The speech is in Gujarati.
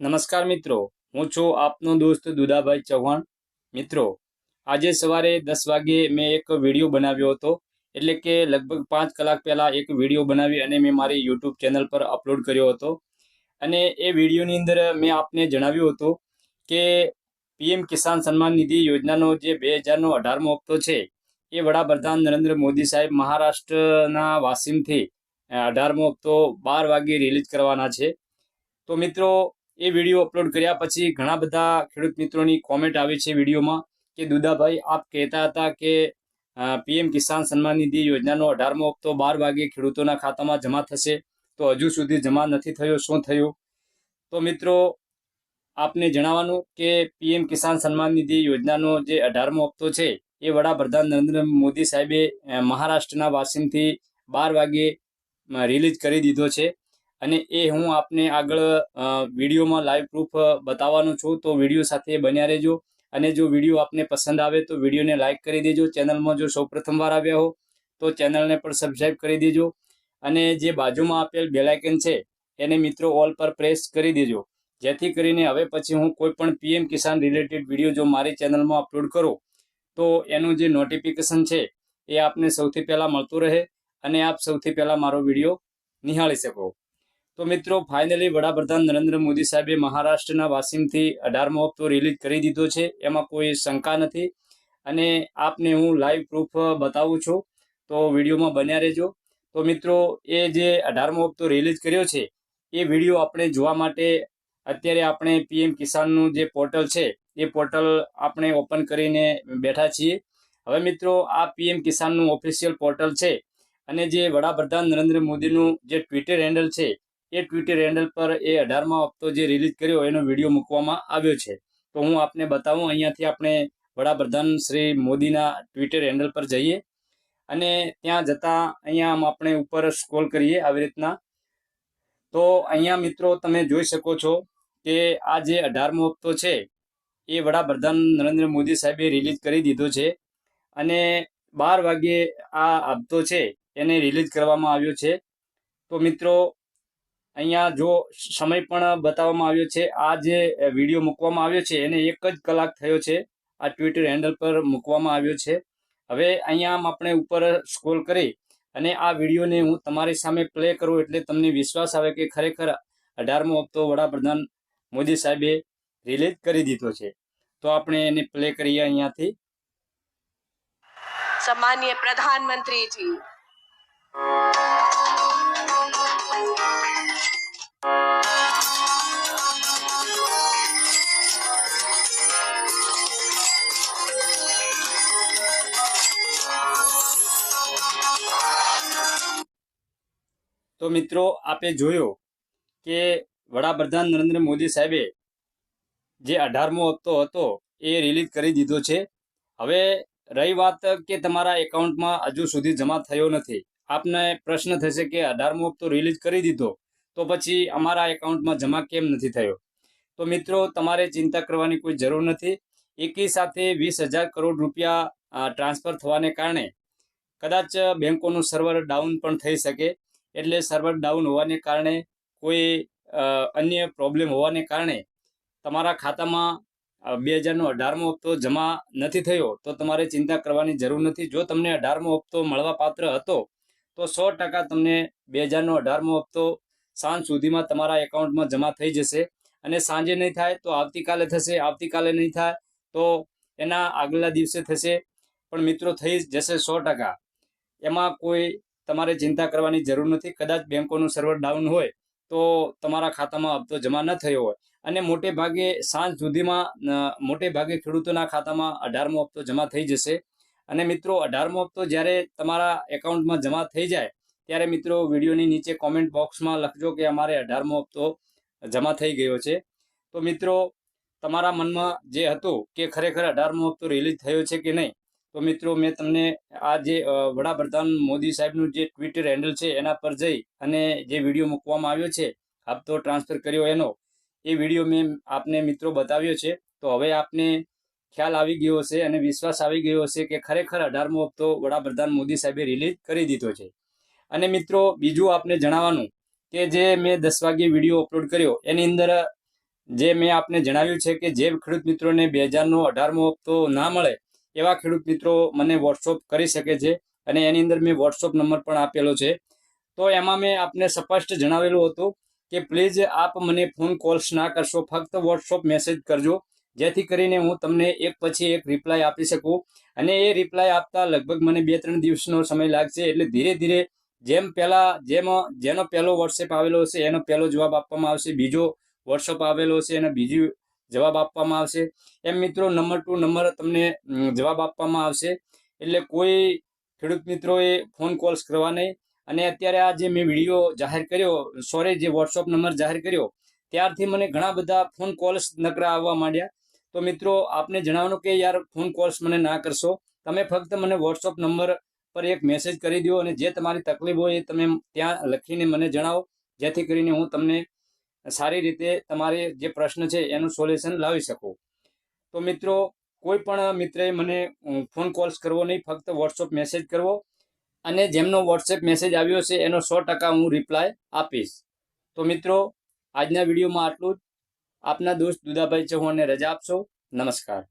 નમસ્કાર મિત્રો, હું છું આપનો દોસ્ત દુદાભાઈ ચૌહાણ. મિત્રો, આજે સવારે દસ વાગે મેં એક વીડિયો બનાવ્યો હતો. એટલે કે લગભગ પાંચ કલાક પહેલાં એક વીડિયો બનાવી અને મેં મારી યુટ્યુબ ચેનલ પર અપલોડ કર્યો હતો. અને એ વિડીયોની અંદર મેં આપને જણાવ્યું હતું કે પીએમ કિસાન સન્માન નિધિ યોજનાનો જે બે હજારનો અઢારમો હપ્તો છે, એ વડાપ્રધાન નરેન્દ્ર મોદી સાહેબ મહારાષ્ટ્રના વાસીમથી અઢારમો હપ્તો બાર વાગે રિલીઝ કરવાના છે. તો મિત્રો એ વીડિયો અપલોડ કર્યા પછી ઘણા બધા ખેડૂત મિત્રોની કોમેન્ટ આવી છે વિડીયોમાં કે, દુદાભાઈ, આપ કહેતા હતા કે પીએમ કિસાન સન્માન નિધિ યોજનાનો અઢારમો હપ્તો બાર વાગે ખેડૂતોના ખાતામાં જમા થશે. તો હજુ સુધી જમા નથી થયો. શું થયું? તો મિત્રો, આપને જણાવવાનું કે, પીએમ કિસાન સન્માન નિધિ યોજનાનો જે અઢારમો હપ્તો છે, એ વડાપ્રધાન નરેન્દ્ર મોદી સાહેબે મહારાષ્ટ્રના વાસીમથી બાર વાગે રિલીઝ કરી દીધો છે. અને એ હું આપને આગળ વિડીયોમાં લાઈવ પ્રૂફ બતાવવાનો છું. તો વીડિયો સાથે બન્યા રહેજો. અને જો વીડિયો આપને પસંદ આવે તો વિડીયોને લાઈક કરી દેજો. ચેનલમાં જો સૌ પ્રથમવાર આવ્યા હો, તો ચેનલને પણ સબસ્ક્રાઈબ કરી દેજો. અને જે બાજુમાં આપેલ બેલાઇકન છે, એને મિત્રો ઓલ પર પ્રેસ કરી દેજો. જેથી કરીને હવે પછી હું કોઈ પણ પીએમ કિસાન રિલેટેડ વીડિયો જો મારી ચેનલમાં અપલોડ કરું, તો એનું જે નોટિફિકેશન છે, એ આપને સૌથી પહેલાં મળતું રહે. અને આપ સૌથી પહેલાં મારો વીડિયો નિહાળી શકો. તો મિત્રો ફાઇનલી વડાપ્રધાન નરેન્દ્ર મોદી સાહેબે મહારાષ્ટ્રના વાસીમથી અઢારમો હપ્તો રિલીઝ કરી દીધો છે. એમાં કોઈ શંકા નથી. અને આપને હું લાઈવ પ્રૂફ બતાવું છું. તો વિડીયોમાં બન્યા રહેજો. તો મિત્રો, એ જે અઢારમો હપ્તો રિલીઝ કર્યો છે, એ વીડિયો આપણે જોવા માટે અત્યારે આપણે પીએમ કિસાનનું જે પોર્ટલ છે, એ પોર્ટલ આપણે ઓપન કરીને બેઠા છીએ. હવે મિત્રો, આ પીએમ કિસાનનું ઓફિશિયલ પોર્ટલ છે. અને જે વડાપ્રધાન નરેન્દ્ર મોદીનું જે ટ્વિટર હેન્ડલ છે એ ટ્વિટર હેન્ડલ પર એ અઢારમો હપ્તો જે રિલીઝ કર્યો એનો વીડિયો મૂકવામાં આવ્યો છે. તો હું આપને બતાવું, અહીંયાથી આપણે વડાપ્રધાન શ્રી મોદીના ટ્વિટર હેન્ડલ પર જઈએ અને ત્યાં જતાં અહીંયા આપણે ઉપર સ્ક્રોલ કરીએ આવી રીતના. તો અહીંયા મિત્રો તમે જોઈ શકો છો કે આ જે અઢારમો હપ્તો છે એ વડાપ્રધાન નરેન્દ્ર મોદી સાહેબે રિલીઝ કરી દીધો છે અને બાર વાગ્યે આ હપ્તો છે એને રિલીઝ કરવામાં આવ્યો છે. તો મિત્રો અહીંયા જો સમય પણ બતાવવામાં આવ્યો છે, આ જે વીડિયો મૂકવામાં આવ્યો છે, એને એક જ કલાક થયો છે, આ ટ્વિટર હેન્ડલ પર મૂકવામાં આવ્યો છે. હવે અહીંયા આપણે ઉપર સ્ક્રોલ કરી અને આ વિડીયોને હું તમારી સામે પ્લે કરું એટલે તમને વિશ્વાસ આવે કે ખરેખર અઢારમો હપ્તો વડાપ્રધાન મોદી સાહેબે રિલીઝ કરી દીધો છે. તો આપણે એને પ્લે કરીએ અહીંયાથી. સમાન્ય પ્રધાનમંત્રીજી. તો મિત્રો, આપે જોયો કે વડાપ્રધાન નરેન્દ્ર મોદી સાહેબે જે અઢારમો હપ્તો હતો એ રિલીઝ કરી દીધો છે. હવે રહી વાત કે તમારા એકાઉન્ટમાં હજુ સુધી જમા થયો નથી. આપને પ્રશ્ન થશે કે અઢારમો હપ્તો રિલીઝ કરી દીધો તો પછી અમારા એકાઉન્ટમાં જમા કેમ નથી થયો? તો મિત્રો, તમારે ચિંતા કરવાની કોઈ જરૂર નથી. એકી સાથે વીસ હજાર કરોડ રૂપિયા ટ્રાન્સફર થવાને કારણે કદાચ બેંકોનું સર્વર ડાઉન પણ થઈ શકે. એટલે સર્વર ડાઉન હોવાને કારણે, કોઈ અન્ય પ્રોબ્લેમ હોવાને કારણે તમારા ખાતામાં બે હજારનો અઢારમો હપ્તો જમા નથી થયો, તો તમારે ચિંતા કરવાની જરૂર નથી. જો તમને અઢારમો હપ્તો મળવા પાત્ર હતો, તો સો ટકા તમને બે હજારનો અઢારમો હપ્તો સાંજ સુધીમાં તમારા એકાઉન્ટમાં જમા થઈ જશે. અને સાંજે નહીં થાય તો આવતીકાલે થશે, આવતીકાલે નહીં થાય તો એના આગલા દિવસે થશે. પણ મિત્રો થઈ જશે સો ટકા. એમાં કોઈ તમારે ચિંતા કરવાની જરૂર નથી. કદાચ બેંકોનું સર્વર ડાઉન હોય તો તમારા ખાતામાં હપ્તો જમા ન થયો હોય. અને મોટે ભાગે સાંજ સુધીમાં મોટે ભાગે ખેડૂતોના ખાતામાં અઢારમો હપ્તો જમા થઈ જશે. અને મિત્રો, અઢારમો હપ્તો જ્યારે તમારા એકાઉન્ટમાં જમા થઈ જાય, ત્યારે મિત્રો વિડીયોની નીચે કોમેન્ટ બોક્સમાં લખજો કે અમારે અઢારમો હપ્તો જમા થઈ ગયો છે. તો મિત્રો, તમારા મનમાં જે હતું કે ખરેખર અઢારમો હપ્તો રિલીઝ થયો છે કે નહીં તો મિત્રો મેં તમને આ જે વડાપ્રધાન મોદી સાહેબનું જે ટ્વિટર હેન્ડલ છે, એના પર જઈ અને જે વીડિયો મૂકવામાં આવ્યો છે હપ્તો ટ્રાન્સફર કર્યો એનો, એ વીડિયો મેં આપને મિત્રો બતાવ્યો છે. તો હવે આપને ખ્યાલ આવી ગયો હશે અને વિશ્વાસ આવી ગયો હશે કે ખરેખર અઢારમો હપ્તો વડાપ્રધાન મોદી સાહેબે રિલીઝ કરી દીધો છે. અને મિત્રો, બીજું આપને જણાવવાનું કે જે મેં દસ વાગ્યે વીડિયો અપલોડ કર્યો, એની અંદર જે મેં આપને જણાવ્યું છે કે જે ખેડૂત મિત્રોને બે હજારનો અઢારમો હપ્તો ના મળે એવા ખેડૂત મિત્રો મને વોટ્સઅપ કરી શકે છે અને એની અંદર મેં વોટ્સઅપ નંબર પણ આપેલો છે. તો એમાં મેં આપને સ્પષ્ટ જણાવેલું હતું કે પ્લીઝ આપ મને ફોન કોલ્સ ના કરશો, ફક્ત વોટ્સઅપ મેસેજ કરજો, જેથી કરીને હું તમને એક પછી એક રિપ્લાય આપી શકું. અને એ રિપ્લાય આપતા લગભગ મને બે ત્રણ દિવસનો સમય લાગશે, એટલે ધીરે ધીરે જેમ પહેલાં, જેમ, જેનો પહેલો વોટ્સએપ આવેલો હશે, એનો પહેલો જવાબ આપવામાં આવશે, બીજો વોટ્સઅપ આવેલો હશે એનો બીજો જવાબ આપવામાં આવશે. એમ મિત્રો નંબર ટુ નંબર તમને જવાબ આપવામાં આવશે. એટલે કોઈ ખેડૂત મિત્રોએ ફોન કોલ્સ કરવા નહીં. અને અત્યારે આ જે મેં વીડિયો જાહેર કર્યો સોરી જે વોટ્સઅપ નંબર જાહેર કર્યો, ત્યારથી મને ઘણા બધા ફોન કોલ્સ નકરા આવવા માંડ્યા. તો મિત્રો, આપને જણાવવાનું કે યાર ફોન કોલ્સ મને ના કરશો. તમે ફક્ત મને વોટ્સઅપ નંબર પર એક મેસેજ કરી દો અને જે તમારી તકલીફ હોય એ તમે ત્યાં લખીને મને જણાવો. જેથી કરીને હું તમને સારી રીતે તમારે જે પ્રશ્ન છે એનું સોલ્યુશન લાવી શકો. તો મિત્રો, કોઈ પણ મિત્રે મને ફોન કોલ્સ કરવો નહીં, ફક્ત વોટ્સઅપ મેસેજ કરવો અને જેમનો વોટ્સએપ મેસેજ આવ્યો છે એનો સો ટકા હું રિપ્લાય આપીશ. તો મિત્રો, આજના વિડીયોમાં આટલું જ. આપના દોસ્ત દુદાભાઈ ચૌહાણને રજા આપશો. નમસ્કાર.